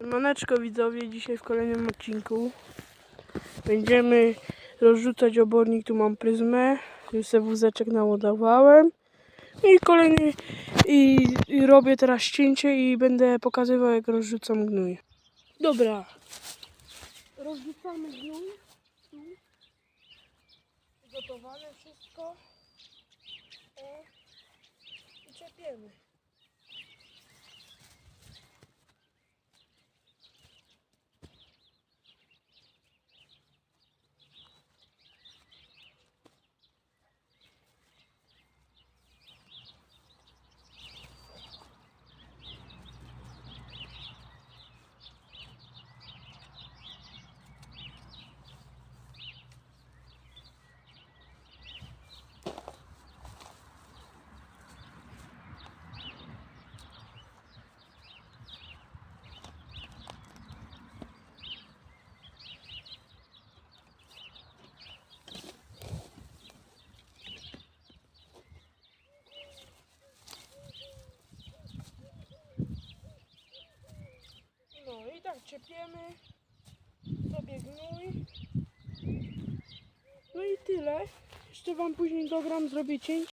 Maneczko widzowie, dzisiaj w kolejnym odcinku będziemy rozrzucać obornik, tu mam pryzmę, już sobie wózeczek naładowałem. I kolejny i, i robię teraz cięcie i będę pokazywał jak rozrzucam gnój. Dobra, rozrzucamy gnój, gotowane wszystko. O, i czepiemy. No i tak czepiemy sobie gnój. No i tyle. Jeszcze wam później dogram, zrobię cięcie.